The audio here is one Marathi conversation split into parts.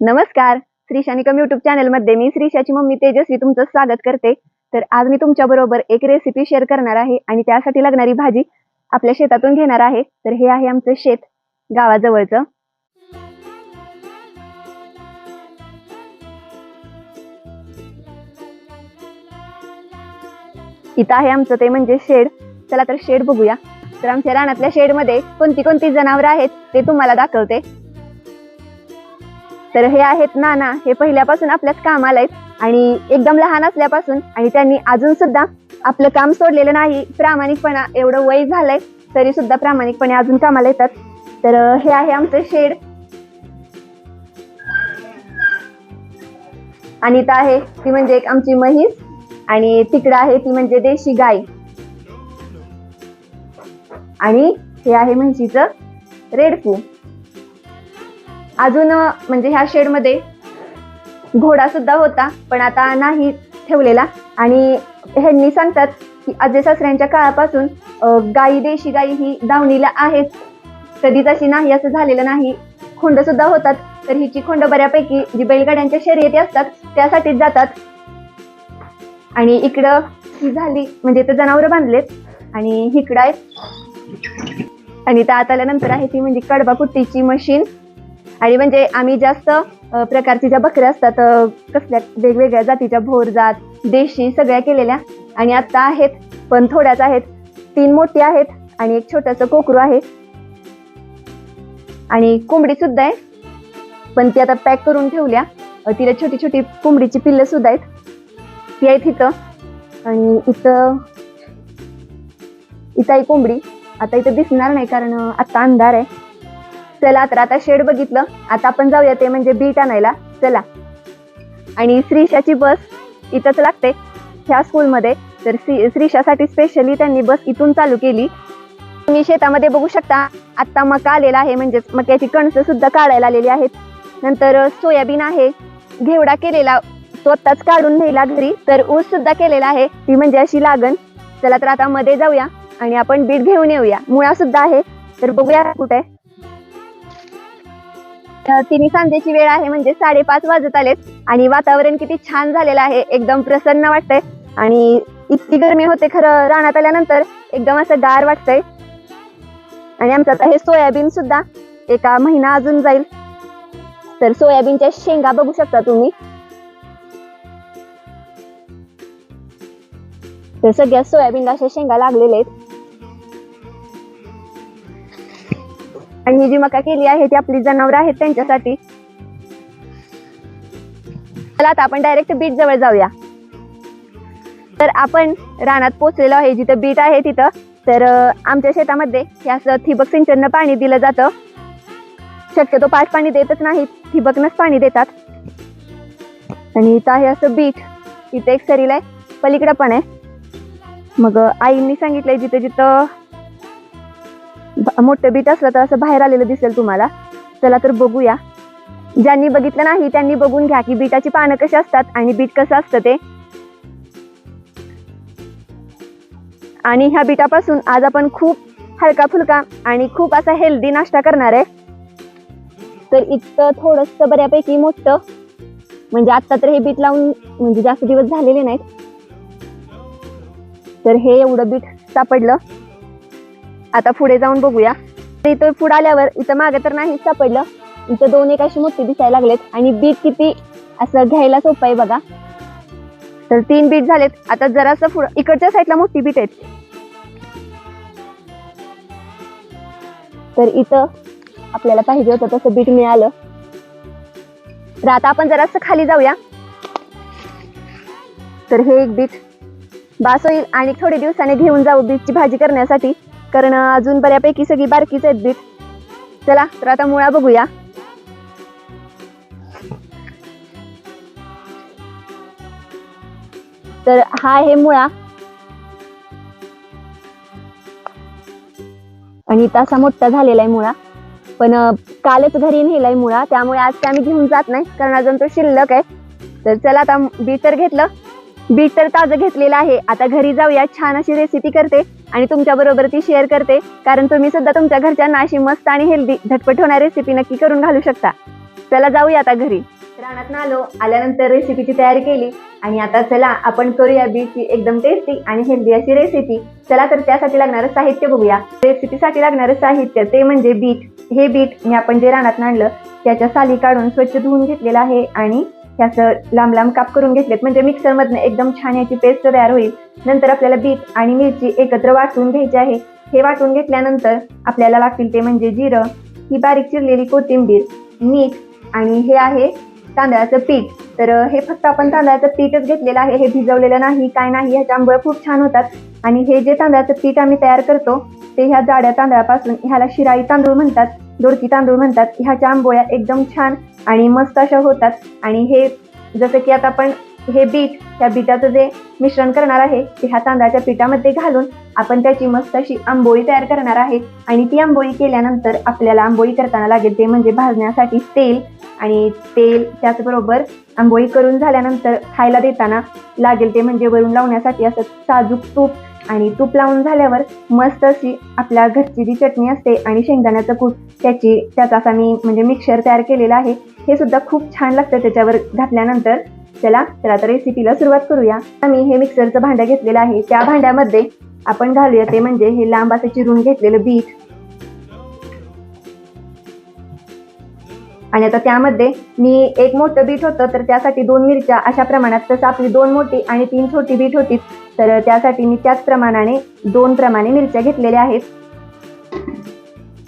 नमस्कार. श्रीशानिकम युट्यूब चॅनलमध्ये मी श्रीशाची मम्मी तेजस्वी तुमचं स्वागत करते. तर आज मी तुमच्या बरोबर एक रेसिपी शेअर करणार आहे आणि त्यासाठी लागणारी भाजी आपल्या शेतातून घेणार आहे. तर हे आहे आमचं शेत गावाजवळचं. इथं आहे आमचं ते म्हणजे शेड. चला तर शेड बघूया. तर आमच्या रानातल्या शेडमध्ये कोणती कोणती जनावरं आहेत ते तुम्हाला दाखवते. तर हे आहेत नाना हे पहिल्यापासून आपल्याच कामाला आहेत आणि एकदम लहान असल्यापासून आणि त्यांनी अजून सुद्धा आपलं काम सोडलेलं नाही प्रामाणिकपणा एवढं वय झालंय तरी सुद्धा प्रामाणिकपणे अजून कामाला येतात. तर हे आहे आमचं शेड. आणि इथं आहे ती म्हणजे एक आमची म्हैस आणि तिकडं आहे ती म्हणजे देशी गाय. आणि हे आहे म्हशीचं रेडकू. अजून म्हणजे ह्या शेडमध्ये घोडा सुद्धा होता पण आता नाही ठेवलेला. आणि ह्यांनी सांगतात की आजे सासऱ्यांच्या काळापासून गाई देशी गाई ही दावणीला आहेच कधीच अशी नाही असं झालेलं नाही. खोंड सुद्धा होतात तर हिची खोंड बऱ्यापैकी जी बैलगाड्यांच्या शर्यती असतात त्यासाठीच जातात. आणि इकडं ही झाली म्हणजे ते जनावर बांधलेत. आणि इकडं आहे आणि त्या आता आल्यानंतर आहे ती म्हणजे कडबा कुट्टीची मशीन. आणि म्हणजे आम्ही जास्त प्रकारची ज्या बकऱ्या असतात कसल्या वेगवेगळ्या जातीच्या भोर जात देशी सगळ्या केलेल्या आणि आता आहेत पण थोड्याच आहेत. तीन मोठी आहेत आणि एक छोटंसं कोकरू आहे. आणि कोंबडी सुद्धा आहे. पण ती आता पॅक करून ठेवल्या. तिला छोटी छोटी कोंबडीची पिल्लं सुद्धा आहेत. ती आहेत इथं. आणि इथं इथं आहे कोंबडी. आता इथं दिसणार नाही कारण आत्ता आता अंधार आहे. चला तर आता शेड बघितलं. आता आपण जाऊया ते म्हणजे बीट आणायला. चला. आणि श्रीशाची बस इथंच लागते ह्या स्कूलमध्ये तर श्री श्रीशासाठी स्पेशली त्यांनी बस इथून चालू केली. तुम्ही शेतामध्ये बघू शकता आत्ता मका आलेला आहे म्हणजेच मक्याची कणसं सुद्धा काढायला आलेली आहेत. नंतर सोयाबीन आहे. घेवडा केलेला स्वतःच काढून नेला घरी. तर ऊस सुद्धा केलेला आहे ती म्हणजे अशी लागण. चला तर आता मध्ये जाऊया आणि आपण बीट घेऊन येऊया. मुळा सुद्धा आहे. तर बघूया कुठे. तिन्ही सांजेची वेळ आहे म्हणजे साडेपाच वाजत आलेत. आणि वातावरण किती छान झालेलं आहे एकदम प्रसन्न वाटतंय. आणि इतकी गरमी होते खरं रानात आल्यानंतर एकदम असं गार वाटतंय. आणि आमचं आता हे सोयाबीन सुद्धा एका महिना अजून जाईल. तर सोयाबीनच्या शेंगा बघू शकता तुम्ही. तर सगळ्या सोयाबीनला अशा शेंगा लागलेल्या आहेत. आणि ही जी मका केली आहे ती आपली जनावर आहेत त्यांच्यासाठी. चला आता आपण डायरेक्ट बीट जवळ जाऊया. तर आपण रानात पोचलेलो आहे. जिथं बीट आहे तिथं. तर आमच्या शेतामध्ये हे असं ठिबक सिंचननं पाणी दिलं जातं. शक्यतो पाच पाणी देतच नाही. ठिबकनंच पाणी देतात. आणि इथं आहे असं बीट इथं एक सरीला आहे. पलीकडं पण आहे. मग आईंनी सांगितलंय जिथं जिथं मोठं बीट असलं तर असं बाहेर आलेलं दिसेल तुम्हाला. चला तर बघूया. ज्यांनी बघितलं नाही त्यांनी बघून घ्या की बीटाची पानं कशी असतात आणि बीट कसं असतं ते. आणि ह्या बीटापासून आज आपण खूप हलका फुलका आणि खूप असा हेल्दी नाश्ता करणार आहे. तर इतकं थोडस बऱ्यापैकी मोठं म्हणजे आता तर हे बीट लावून म्हणजे जास्त दिवस झालेले नाहीत. तर हे एवढं बीट सापडलं. आता पुढे जाऊन बघूया. तर इथं पुढे आल्यावर इथं मागे तर नाहीच सापडलं. इथं दोन एक अशी मोठी दिसायला लागलेत. आणि बीट किती असं घ्यायला सोपं आहे बघा. तर तीन बीट झालेत. आता जरासं पुढं इकडच्या साईडला मोठी बीट आहेत. तर इथं आपल्याला पाहिजे होतं तसं बीट मिळालं. तर आता आपण जरासं खाली जाऊया. तर हे एक बीट बास होईल आणि थोडे दिवसाने घेऊन जाऊ बीटची भाजी करण्यासाठी. कारण अजून बऱ्यापैकी सगळी बारकीच आहेत बीट. चला तर आता मुळा बघूया. तर हा आहे मुळा. आणि तसा मोठा झालेला आहे मुळा. पण कालच घरी नेलाय मुळा त्यामुळे आज ते आम्ही घेऊन जात नाही कारण अजून तो शिल्लक आहे. तर चला आता बीट तर घेतलं. बीट तर ताजं घेतलेलं आहे. आता घरी जाऊया छान अशी रेसिपी करते. आणि तुमच्याबरोबर ती शेअर करते. कारण तुम्ही सुद्धा तुमच्या घरच्यांना अशी मस्त आणि हेल्दी झटपट होणारी रेसिपी नक्की करून घालू शकता. चला जाऊया आता घरी. रानात आलो आल्यानंतर रेसिपीची तयारी केली. आणि आता चला आपण करूया बीटची एकदम टेस्टी आणि हेल्दी अशी रेसिपी चला तर त्यासाठी लागणारं साहित्य बघूया. रेसिपीसाठी लागणारं साहित्य ते म्हणजे बीट हे बीट मी आपण जे रानात आणलं त्याच्या साली काढून स्वच्छ धुवून घेतलेलं आहे आणि ह्याचं लांब लांब काप करून घेतलेत. म्हणजे मिक्सरमधनं एकदम छान याची पेस्ट तयार होईल. नंतर आपल्याला बीट आणि मिरची एकत्र वाटून घ्यायची आहे. हे वाटून घेतल्यानंतर आपल्याला लागतील ते म्हणजे जिरं. ही बारीक चिरलेली कोथिंबीर मीठ आणि हे आहे तांदळाचं पीठ. तर हे फक्त आपण तांदळाचं पीठच घेतलेलं आहे. हे भिजवलेलं नाही काय नाही ह्याच्या आंबोळ्या खूप छान होतात. आणि हे जे तांदळाचं पीठ आम्ही तयार करतो ते ह्या जाड्या तांदळापासून ह्याला शिराई तांदूळ म्हणतात दोडकी तांदूळ म्हणतात. ह्याच्या आंबोळ्या एकदम छान आणि मस्त अशा होतात. आणि हे जसं की आता आपण हे बीट त्या बीटाचं जे मिश्रण करणार आहे ते ह्या तांदळाच्या पिठामध्ये घालून आपण त्याची मस्त अशी आंबोळी तयार करणार आहे. आणि ती आंबोळी केल्यानंतर आपल्याला आंबोळी करताना लागेल ते म्हणजे भाजण्यासाठी तेल. आणि तेल त्याचबरोबर आंबोळी करून झाल्यानंतर खायला देताना लागेल ते म्हणजे वरून लावण्यासाठी असं साजूक तूप. आणि तूप लावून झाल्यावर मस्त अशी आपल्या घरची जी चटणी असते आणि शेंगदाण्याचं कूट त्याची त्याचा असा मी म्हणजे मिक्सर तयार केलेला आहे. हे सुद्धा खूप छान लागतं त्याच्यावर घातल्यानंतर. चला तर आता रेसिपीला सुरुवात करूया. आम्ही हे मिक्सरचं भांडं घेतलेलं आहे. त्या भांड्यामध्ये आपण घालूया ते म्हणजे हे लांब असं चिरून घेतलेलं बीट. आणि आता त्यामध्ये मी एक मोठं बीट होतं तर त्यासाठी दोन मिरच्या अशा प्रमाणात. तसं आपली दोन मोठी आणि तीन छोटी बीट होती तर त्यासाठी मी त्याच प्रमाणाने दोन प्रमाणे मिरच्या घेतलेल्या आहेत.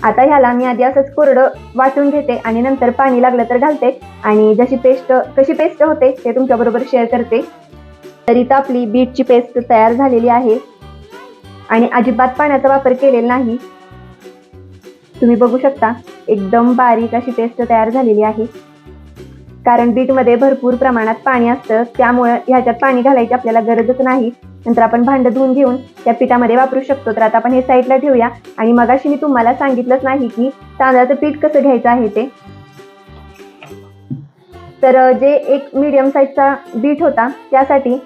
आता ह्याला मी आधी असंच कोरडं वाटून घेते आणि नंतर पाणी लागलं तर घालते. आणि जशी पेस्ट कशी पेस्ट होते ते तुमच्याबरोबर शेअर करते. तरी तर आपली बीटची पेस्ट तयार झालेली आहे. आणि अजिबात पाण्याचा वापर केलेला नाही. तुम्ही बघू शकता एकदम बारीक अशी पेस्ट तयार झालेली आहे. कारण बीटमध्ये भरपूर प्रमाणात पाणी असतं त्यामुळं ह्याच्यात पाणी घालायची आपल्याला गरजच नाही. नंतर आपण भांडं धुवून घेऊन त्या पिठामध्ये वापरू शकतो. तर आता आपण हे साईडला ठेवूया. आणि मगाशी मी तुम्हाला सांगितलंच नाही की तांदळाचं पीठ कसं घ्यायचं आहे ते. तर जे एक मीडियम साईजचा बीट होता त्यासाठी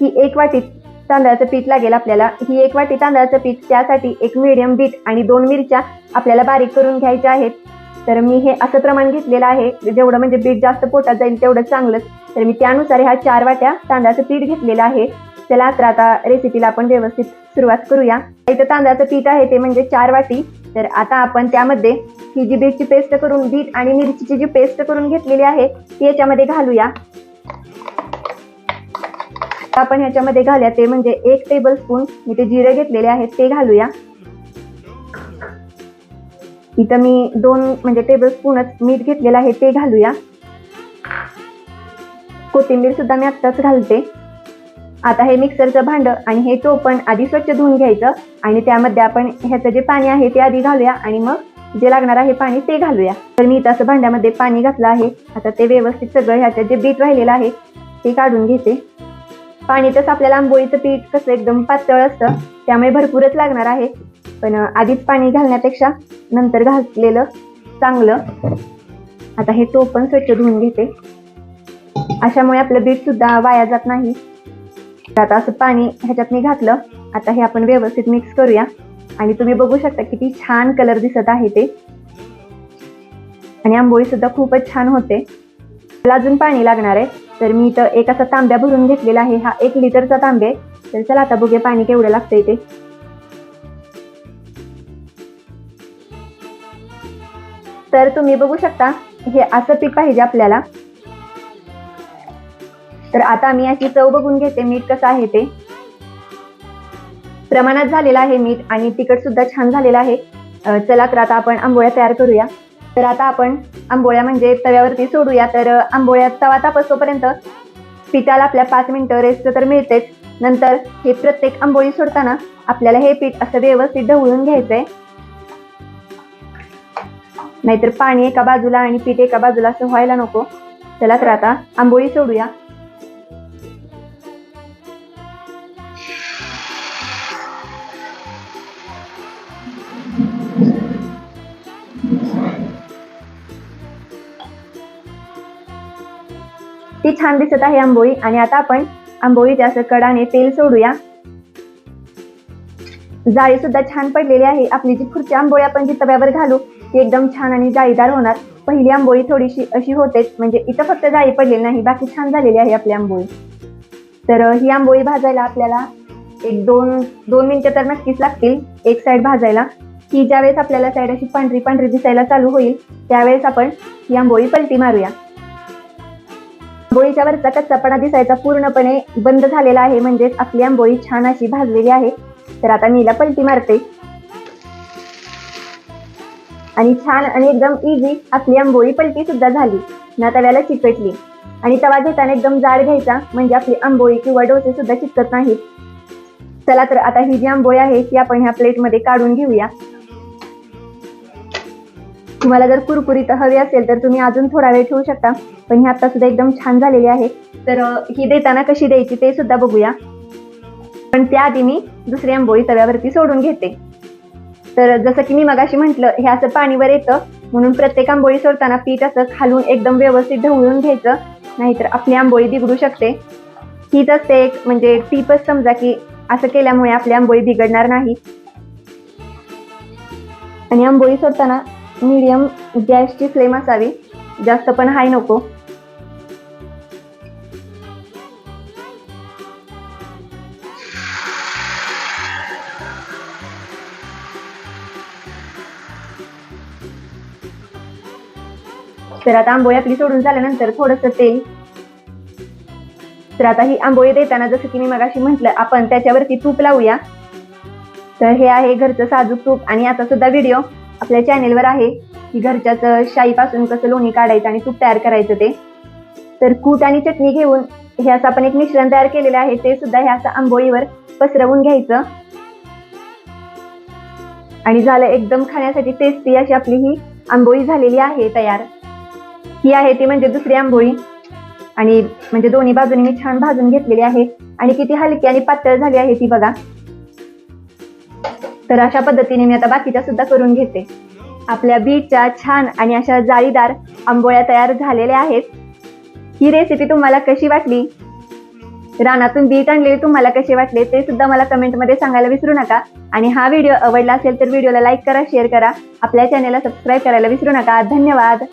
ही एक वाटी तांदळाचं पीठ लागेल आपल्याला. ही एक वाटी तांदळाचं पीठ त्यासाठी एक मीडियम बीट आणि दोन मिरच्या आपल्याला बारीक करून घ्यायच्या आहेत. तर मी हे असं प्रमाण घेतलेलं आहे. जेवढं म्हणजे बीट जास्त पोटात जाईल तेवढं चांगलंच. तर मी त्यानुसार ह्या चार वाट्या तांदळाचं पीठ घेतलेलं आहे. चला तर आता रेसिपीला आपण व्यवस्थित सुरुवात करूया. इथं तांदळाचं पीठ आहे ते म्हणजे चार वाटी. तर आता आपण त्यामध्ये ही जी बीटची पेस्ट करून बीट आणि मिरचीची जी पेस्ट करून घेतलेली आहे ती याच्यामध्ये घालूया. आपण ह्याच्यामध्ये घालूया ते म्हणजे एक टेबल स्पून मी ते जिरे घेतलेले आहेत ते घालूया. इथं मी दोन म्हणजे टेबल स्पूनच मीठ घेतलेलं आहे ते घालूया. कोथिंबीर सुद्धा मी आत्ताच घालते. आता हे मिक्सरचं भांडं आणि हे टोपण आधी स्वच्छ धुवून घ्यायचं आणि त्यामध्ये आपण ह्याचं जे पाणी आहे ते आधी घालूया आणि मग जे लागणार आहे पाणी ते घालूया. तर मी इथं असं भांड्यामध्ये पाणी घातलं आहे. आता ते व्यवस्थित सगळं ह्याचं जे बीट राहिलेलं आहे ते काढून घेते. पाणी तसं आपल्याला आंबोळीचं पीठ कसं एकदम पातळ असतं त्यामुळे भरपूरच लागणार आहे. पण आधीच पाणी घालण्यापेक्षा नंतर घातलेलं चांगलं. आता हे टोपण स्वच्छ धुवून घेते. अशामुळे आपलं बीट सुद्धा वाया जात नाही. तर आता असं पाणी ह्याच्यात मी घातलं. आता हे आपण व्यवस्थित मिक्स करूया. आणि तुम्ही बघू शकता किती छान कलर दिसत आहे ते. आणि आंबोळी सुद्धा खूपच छान होते. मला अजून पाणी लागणार आहे. तर मी इथं एक असा तांब्या भरून घेतलेला आहे. हा एक लिटरचा तांबे तर चला आता बघूया पाणी केवढं लागतंय ते. तर तुम्ही बघू शकता हे असं पीठ पाहिजे आपल्याला. तर आता मी याची चव बघून घेते मीठ कसं आहे ते. प्रमाणात झालेलं आहे मीठ आणि तिखट सुद्धा छान झालेलं आहे. चला तर आता आपण आंबोळ्या तयार करूया. तर आता आपण आंबोळ्या म्हणजे तव्यावरती सोडूया. तर आंबोळ्या तवा तापसतोपर्यंत पिठाला आपल्या पाच मिनिटं रेस्ट तर मिळतेच. नंतर हे प्रत्येक आंबोळी सोडताना आपल्याला हे पीठ असं व्यवस्थित ढवळून घ्यायचंय. नाहीतर पाणी एका बाजूला आणि पीठ एका बाजूला असं व्हायला नको. चला तर आता आंबोळी सोडूया. ती छान दिसत आहे आंबोळी. आणि आता आपण आंबोळीच्या असं कडाने तेल सोडूया. जाळी सुद्धा छान पडलेली आहे. आपली जी पुढची आंबोळी आपण जी तव्यावर घालू ती एकदम छान आणि जाळीदार होणार. पहिली आंबोळी थोडीशी अशी होतेच म्हणजे इथं फक्त जाळी पडलेली नाही बाकी छान झालेली आहे आपली आंबोळी. तर ही आंबोळी भाजायला आपल्याला एक दोन दोन मिनटं तर नक्कीच लागतील एक साईड भाजायला. ही ज्यावेळेस आपल्याला साईड अशी पांढरी पांढरी दिसायला चालू होईल त्यावेळेस आपण ही आंबोळी पलटी मारूया. आंबोळीच्या वरचा कच्चापणा दिसायचा पूर्णपणे बंद झालेला आहे. म्हणजेच आपली आंबोळी छान अशी भाजलेली आहे. तर आता मी हिला पलटी मारते. आणि छान आणि एकदम इझी आपली आंबोळी पलटी सुद्धा झाली. ना तव्याला चिकटली. आणि तवा घेताना एकदम जाड घ्यायचा. म्हणजे आपली आंबोळी किंवा डोसे सुद्धा चिकटत नाहीत. चला तर आता ही जी आंबोळी आहे ती आपण ह्या प्लेटमध्ये काढून घेऊया. तुम्हाला जर कुरकुरीत हवी असेल तर तुम्ही अजून थोडा वेळ ठेवू शकता. पण ही आता सुद्धा एकदम छान झालेली आहे. तर ही देताना कशी द्यायची ते सुद्धा बघूया. पण त्याआधी मी दुसरी आंबोळी तव्यावरती सोडून घेते. तर जसं की मी मगाशी म्हटलं हे असं पाणीवर येतं. म्हणून प्रत्येक आंबोळी सोडताना पीठ असं खालून एकदम व्यवस्थित ढवळून घ्यायचं. नाहीतर आपली आंबोळी बिघडू शकते. हीच असते एक म्हणजे टीपच समजा की असं केल्यामुळे आपली आंबोळी बिघडणार नाही. आणि आंबोळी सोडताना मीडियम गॅसची फ्लेम असावी. जास्त पण हाय नको. तर आता आंबोळी आपली सोडून झाल्यानंतर थोडंसं तेल. तर आता ही आंबोळी देताना जसं की मी मगाशी म्हटलं आपण त्याच्यावरती तूप लावूया. तर हे आहे घरचं साजूक तूप आणि आता सुद्धा व्हिडिओ आपल्या चॅनेलवर आहे की घरच्याच शाईपासून कसं लोणी काढायचं आणि तूप तयार करायचं ते. तर कूट आणि चटणी घेऊन हे असं आपण एक मिश्रण तयार केलेलं आहे ते सुद्धा हे असं आंबोळीवर पसरवून घ्यायचं. आणि झालं एकदम खाण्यासाठी टेस्टी अशी आपली ही आंबोळी झालेली आहे तयार. ही आहे ती म्हणजे दुसरी आंबोळी. आणि म्हणजे दोन्ही बाजूने मी छान भाजून घेतलेली आहे. आणि किती हलकी आणि पातळ झाली आहे ती बघा. तर अशा पद्धतीने मी आता बाकीच्या सुद्धा करून घेते. आपल्या बीटच्या छान आणि अशा जाळीदार आंबोळ्या तयार झालेल्या आहेत. ही रेसिपी तुम्हाला कशी वाटली? रानातून बीट आणलेले तुम्हाला कसे वाटले? ते सुद्धा मला कमेंटमध्ये सांगायला विसरू नका. आणि हा व्हिडिओ आवडला असेल तर व्हिडिओला लाईक करा शेअर करा. आपल्या चॅनेलला सबस्क्राईब करायला विसरू नका. धन्यवाद.